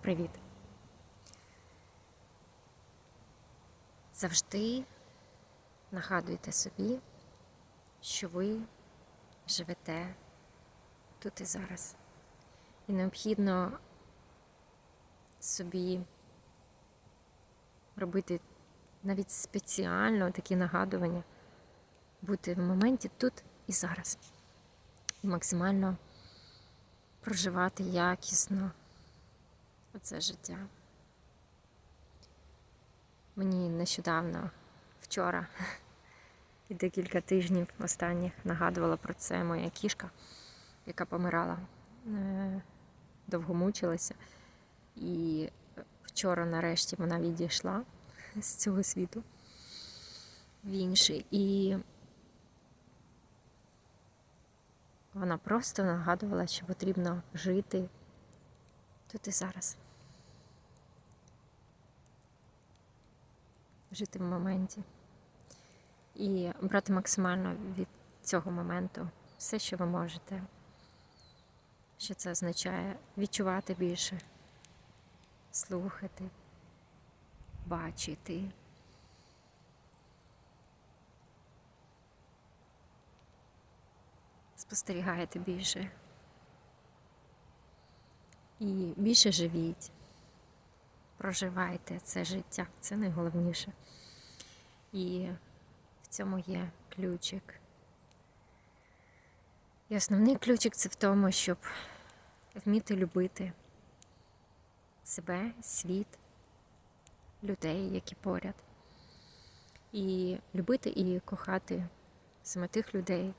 Привіт. Завжди нагадуйте собі, що ви живете тут і зараз. І необхідно собі робити навіть спеціально такі нагадування, бути в моменті тут і зараз. І максимально проживати якісно оце життя. Мені нещодавно, вчора і декілька тижнів останніх нагадувала про це моя кішка, яка помирала, Е, довго мучилася. І вчора, нарешті, вона відійшла з цього світу в інший. І вона просто нагадувала, що потрібно жити тут і зараз. Жити в моменті. І брати максимально від цього моменту все, що ви можете. Що це означає відчувати більше, слухати, бачити. Спостерігаєте більше. І більше живіть. Проживайте це життя, це найголовніше. І в цьому є ключик. І основний ключик це в тому, щоб вміти любити себе, світ, людей, які поряд. І любити і кохати саме тих людей.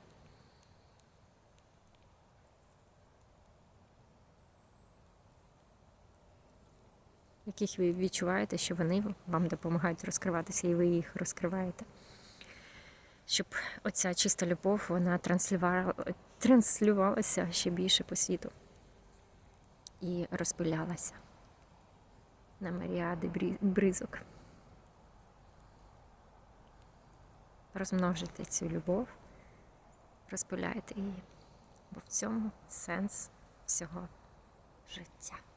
Яких ви відчуваєте, що вони вам допомагають розкриватися, і ви їх розкриваєте. Щоб оця чиста любов вона транслювала, транслювалася ще більше по світу і розпилялася на маріади бризок. Розмножити цю любов, розпиляйте її, бо в цьому сенс всього життя.